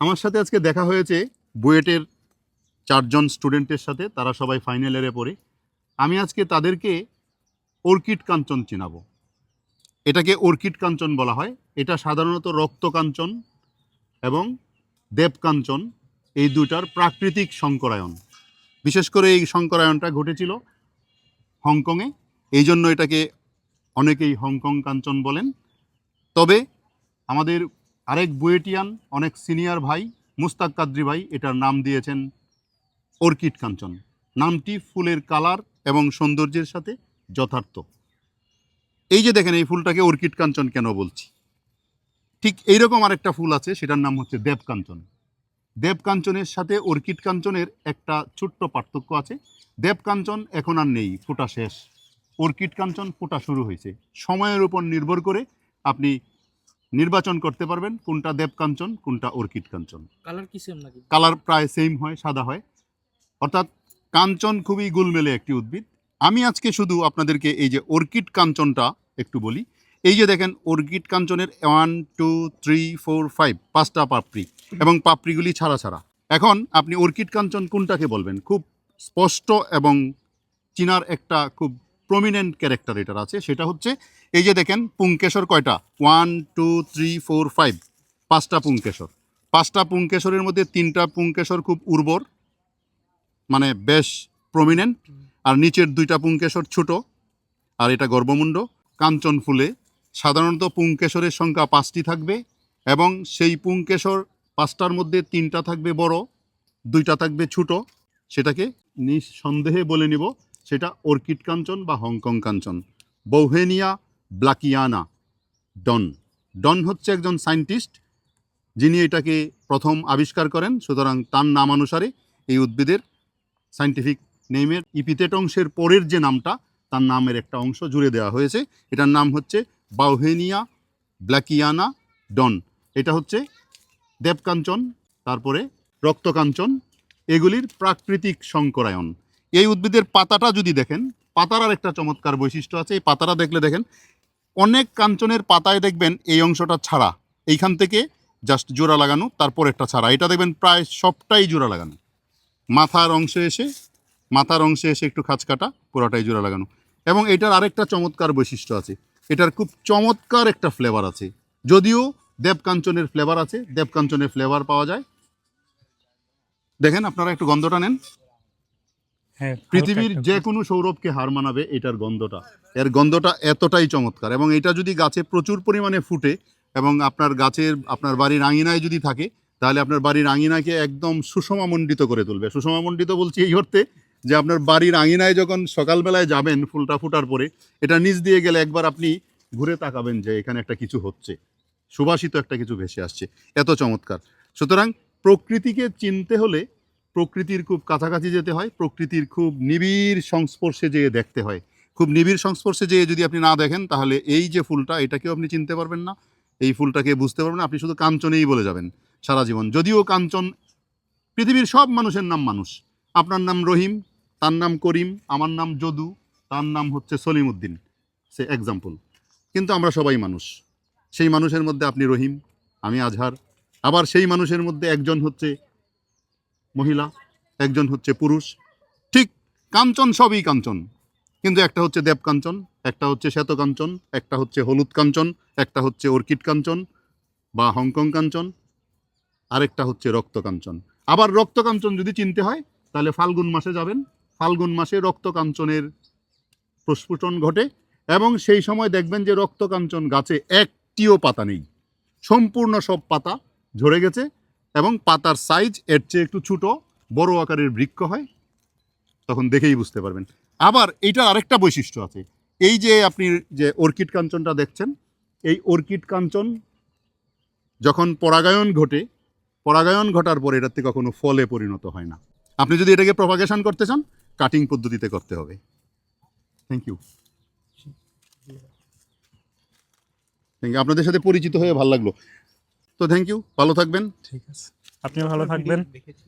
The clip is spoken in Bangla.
আমার সাথে আজকে দেখা হয়েছে বুয়েটের চারজন স্টুডেন্টের সাথে, তারা সবাই ফাইনাল ইয়ারে পড়ে। আমি আজকে তাদেরকে অর্কিড কাঞ্চন চিনাবো। এটাকে অর্কিড কাঞ্চন বলা হয়। এটা সাধারণত রক্ত কাঞ্চন এবং দেব কাঞ্চন, এই দুটার প্রাকৃতিক সংকরায়ন বিশেষ করে এই সংকরায়নটা ঘটেছিল হংকংয়ে। এই জন্য এটাকে অনেকেই হংকং কাঞ্চন বলেন। তবে আমাদের আরেক বুয়েটিয়ান, অনেক সিনিয়র ভাই, মুস্তাক কাদ্রি ভাই, এটার নাম দিয়েছেন অর্কিড কাঞ্চন। নামটি ফুলের কালার এবং সৌন্দর্যের সাথে যথার্থ। এই যে দেখেন, এই ফুলটাকে অর্কিড কাঞ্চন কেন বলছি? ঠিক এইরকম আরেকটা ফুল আছে, সেটার নাম হচ্ছে দেব কাঞ্চন। দেব কাঞ্চনের সাথে অর্কিড কাঞ্চনের একটা ছোট্ট পার্থক্য আছে। দেব কাঞ্চন এখন আর নেই, ফোটা শেষ। অর্কিড কাঞ্চন ফোটা শুরু হয়েছে। সময়ের উপর নির্ভর করে আপনি নির্বাচন করতে পারবেন কোনটা দেব কাঞ্চন কোনটা অর্কিড কাঞ্চন। কালার কি সেম নাকি? কালার প্রায় সেম হয় সাদা হয়। অর্থাৎ কাঞ্চন খুবই গুলমেলে একটি উদ্ভিদ। আমি আজকে শুধু আপনাদেরকে এই যে অর্কিড কাঞ্চনটা একটু বলি। এই যে দেখেন orchid কাঞ্চনের one two three four five পাঁচটা পাপড়ি এবং পাপড়িগুলি ছাড়া ছাড়া। এখন আপনি অর্কিড কাঞ্চন কোনটাকে বলবেন? খুব স্পষ্ট এবং চিনার একটা খুব প্রমিনেন্ট ক্যারেক্টার এটার আছে, সেটা হচ্ছে, এই যে দেখেন, পুংকেশর কয়টা? One two three four five পাঁচটা পুংকেশর। পাঁচটা পুংকেশরের মধ্যে তিনটা পুংকেশর খুব উর্বর মানে বেশ প্রমিনেন্ট আর নিচের দুইটা পুংকেশর ছোট, আর এটা গর্ভমুণ্ড, কাঞ্চন ফুলে। সাধারণত পুংকেশরের সংখ্যা পাঁচটি থাকবে, এবং সেই পুংকেশর পাঁচটার মধ্যে তিনটা থাকবে বড়, দুইটা থাকবে ছোট, সেটাকে নিঃসন্দেহে বলে নিব সেটা অর্কিড কাঞ্চন বা হংকং কাঞ্চন। বৌহেনিয়া ব্লাকিয়ানা, ডন। ডন হচ্ছে একজন সায়েন্টিস্ট যিনি এটাকে প্রথম আবিষ্কার করেন, সুতরাং তার নাম অনুসারে এই উদ্ভিদের সায়েন্টিফিক নেমের ইপিতেট অংশের পরের যে নামটা, তার নামের একটা অংশ জুড়ে দেওয়া হয়েছে। এটার নাম হচ্ছে বাউহেনিয়া ব্ল্যাকিয়ানা ডন। এটা হচ্ছে দেবকাঞ্চন, তারপরে রক্তকাঞ্চন, এগুলির প্রাকৃতিক সংকরায়ন। এই উদ্ভিদের পাতাটা যদি দেখেন, পাতার আর একটা চমৎকার বৈশিষ্ট্য আছে। এই পাতাটা দেখলে দেখেন, অনেক কাঞ্চনের পাতায় দেখবেন এই অংশটা ছাড়া। এইখান থেকে জাস্ট জোড়া লাগানো, তারপর একটা ছাড়া। এটা দেখবেন প্রায় সবটাই জোড়া লাগানো। মাথার অংশে এসে, মাথার অংশে এসে একটু খাঁচ কাটা, পুরোটাই জোড়া লাগানো। এবং এটার আরেকটা চমৎকার বৈশিষ্ট্য আছে। এটার খুব চমৎকার একটা ফ্লেভার আছে। যদিও দেবকাঞ্চনের ফ্লেভার আছে দেবকাঞ্চনের ফ্লেভার পাওয়া যায়। দেখেন, আপনারা একটু গন্ধটা নেন। পৃথিবীর যে কোনো সৌরভকে হার মানাবে এটার গন্ধটা। এর গন্ধটা এতটাই চমৎকার এবং এটা যদি গাছে প্রচুর পরিমাণে ফুটে এবং আপনার গাছের আপনার বাড়ির আঙিনায় যদি থাকে তাহলে আপনার বাড়ির আঙিনাকে একদম সুষমামণ্ডিত করে তুলবে। সুষমামণ্ডিত বলছি এই অর্থে যে আপনার বাড়ির আঙিনায় যখন সকালবেলায় যাবেন ফুলটা ফুটার পরে এটা নিচ দিয়ে গেলে একবার আপনি ঘুরে তাকাবেন যে এখানে একটা কিছু হচ্ছে। সুবাসিত একটা কিছু ভেসে আসছে। এত চমৎকার। সুতরাং প্রকৃতিকে চিনতে হলে প্রকৃতির খুব কাছাকাছি যেতে হয়, প্রকৃতির খুব নিবিড় সংস্পর্শে যেয়ে দেখতে হয়। খুব নিবিড় সংস্পর্শে যেয়ে যদি আপনি না দেখেন, তাহলে এই যে ফুলটা, এটাকেও আপনি চিনতে পারবেন না। এই ফুলটাকে বুঝতে পারবেন আপনি শুধু কাঞ্চনেই বলে যাবেন সারা জীবন। যদিও কাঞ্চন পৃথিবীর সব মানুষের নাম মানুষ। আপনার নাম রহিম, তার নাম করিম, আমার নাম যদু, তার নাম হচ্ছে সলিম উদ্দিন সে এক্সাম্পল কিন্তু আমরা সবাই মানুষ। সেই মানুষের মধ্যে আপনি রহিম, আমি আজহার। আবার সেই মানুষের মধ্যে একজন হচ্ছে মহিলা, একজন হচ্ছে পুরুষ। ঠিক কাঞ্চন সবই কাঞ্চন। কিন্তু একটা হচ্ছে দেব কাঞ্চন, একটা হচ্ছে শ্বেত কাঞ্চন, একটা হচ্ছে হলুদ কাঞ্চন, একটা হচ্ছে অর্কিড কাঞ্চন বা হংকং কাঞ্চন, আরেকটা হচ্ছে রক্ত কাঞ্চন। আবার রক্ত কাঞ্চন যদি চিনতে হয়, তাহলে ফাল্গুন মাসে যাবেন। ফাল্গুন মাসে রক্ত কাঞ্চনের প্রস্ফুটন ঘটে এবং সেই সময় দেখবেন যে রক্ত কাঞ্চন গাছে একটিও পাতা নেই। সম্পূর্ণ সব পাতা ঝরে গেছে। এবং পাতার সাইজ এর চেয়ে একটু ছোট, বড় আকারের বৃক্ষ হয়, তখন দেখেই বুঝতে পারবেন। আবার এইটার আরেকটা বৈশিষ্ট্য আছে। এই যে আপনি যে অর্কিড কাঞ্চনটা দেখছেন, এই অর্কিড কাঞ্চন যখন পরাগায়ন ঘটে, পরাগায়ন ঘটার পর এটাতে কখনো ফলে পরিণত হয় না। আপনি যদি এটাকে প্রপাগেশন করতে চান কাটিং পদ্ধতিতে করতে হবে। থ্যাংক ইউ থ্যাংক ইউ আপনাদের সাথে পরিচিত হয়ে ভালো লাগল। তো থ্যাংক ইউ ভালো থাকবেন। ঠিক আছে। আপনিও ভালো থাকবেন। দেখেছি।